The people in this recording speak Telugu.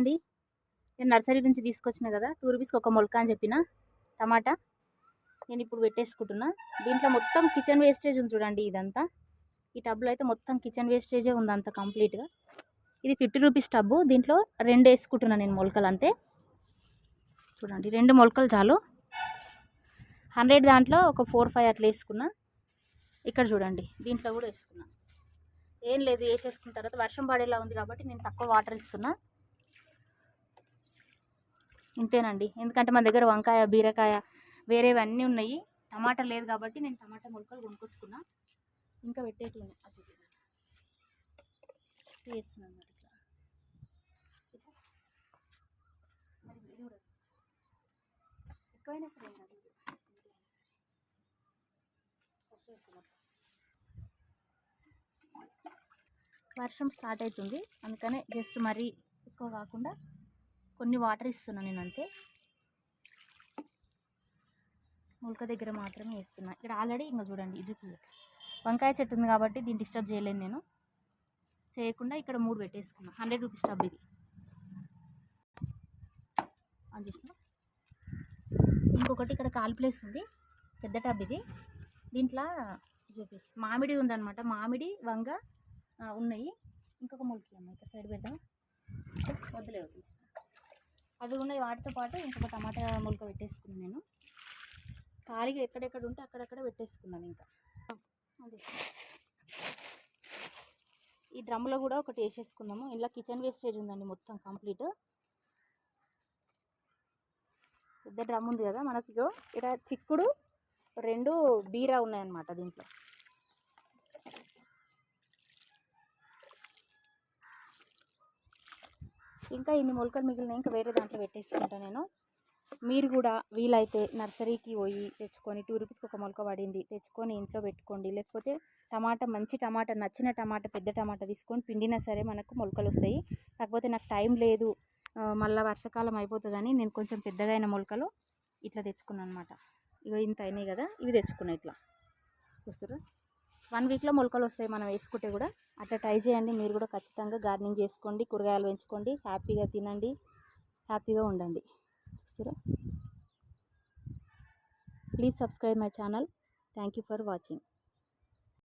అండి. నేను నర్సరీ నుంచి తీసుకొచ్చిన కదా టూ రూపీస్కి ఒక మొలక అని చెప్పిన టమాటా. నేను ఇప్పుడు పెట్టేసుకుంటున్నా. దీంట్లో మొత్తం కిచెన్ వేస్టేజ్ ఉంది చూడండి ఇదంతా. ఈ టబ్లో అయితే మొత్తం కిచెన్ వేస్టేజే ఉంది అంత కంప్లీట్గా. ఇది ఫిఫ్టీ రూపీస్ టబ్బు. దీంట్లో రెండు వేసుకుంటున్నా నేను మొలకలు అంతే. చూడండి రెండు మొలకలు చాలు. హండ్రెడ్ దాంట్లో ఒక ఫోర్ ఫైవ్ అట్లా వేసుకున్నా. ఇక్కడ చూడండి దీంట్లో కూడా వేసుకున్నా. ఏం లేదు వేసేసుకున్న తర్వాత వర్షం పడేలా ఉంది కాబట్టి నేను తక్కువ వాటర్ ఇస్తున్నా. ఇంతేనండి. ఎందుకంటే మన దగ్గర వంకాయ బీరకాయ వేరేవన్నీ ఉన్నాయి. టమాటా లేదు కాబట్టి నేను టమాటా మొలకలు కొనుక్కొచ్చుకున్నా. ఇంకా పెట్టేట్లేదు అది వేస్తున్నాను మరి ఎక్కువైనా సరే వర్షం స్టార్ట్ అవుతుంది. అందుకనే జస్ట్ మరీ ఎక్కువ కాకుండా కొన్ని వాటర్ ఇస్తున్నాను నేను అంతే మొలక దగ్గర మాత్రమే వేస్తున్నా. ఇక్కడ ఆల్రెడీ ఇంకా చూడండి ఇది వంకాయ చెట్టు ఉంది కాబట్టి దీన్ని డిస్టర్బ్ చేయలేను నేను. చేయకుండా ఇక్కడ మూడు పెట్టేసుకున్నా. హండ్రెడ్ రూపీస్ టబ్ ఇది. అందిస్తున్నా ఇంకొకటి ఇక్కడ కాల్ ప్లేస్ ఉంది. పెద్ద టబ్ ఇది. దీంట్లో మామిడి ఉందన్నమాట. మామిడి వంగ ఉన్నాయి. ఇంకొక మొలకి అమ్మ ఇక్కడ సైడ్ పెడదాం వద్దులే. అవి ఉన్నాయి వాటితో పాటు ఇంకొక టమాటా మొలక పెట్టేసుకున్నాను నేను. ఖాళీగా ఎక్కడెక్కడ ఉంటే అక్కడక్కడ పెట్టేసుకున్నాను ఇంకా. అదే. ఈ డ్రమ్లో కూడా ఒకటి వేసేసుకుందాము. ఇలా కిచెన్ వేస్టేజ్ ఉందండి మొత్తం కంప్లీట్. పెద్ద డ్రమ్ ఉంది కదా మనకి ఇక్కడ చిక్కుడు రెండు బీరా ఉన్నాయన్నమాట దీంట్లో. ఇంకా ఇన్ని మొలకలు మిగిలిన ఇంకా వేరే దాంట్లో పెట్టేసుకుంటా నేను. మీరు కూడా వీలైతే నర్సరీకి పోయి తెచ్చుకొని టూ రూపీస్కి ఒక మొలక పడింది తెచ్చుకొని ఇంట్లో పెట్టుకోండి. లేకపోతే టమాటా మంచి టమాటా నచ్చిన టమాటా పెద్ద టమాటా తీసుకొని పిండినా సరే మనకు మొలకలు వస్తాయి. కాకపోతే నాకు టైం లేదు మళ్ళీ వర్షాకాలం అయిపోతుందని నేను కొంచెం పెద్దగా అయిన మొలకలు ఇట్లా తెచ్చుకున్నాను అనమాట ఇవి ఇంత అయినాయి కదా ఇవి తెచ్చుకున్నాయి ఇట్లా. చూస్తారా వన్ వీక్లో మొలకలు వస్తాయి మనం వేసుకుంటే కూడా. అట్లా ట్రై చేయండి. మీరు కూడా ఖచ్చితంగా గార్డెనింగ్ చేసుకోండి కూరగాయలు పెంచుకోండి. హ్యాపీగా తినండి. హ్యాపీగా ఉండండి. చూస్తారా please subscribe my channel. Thank you for watching.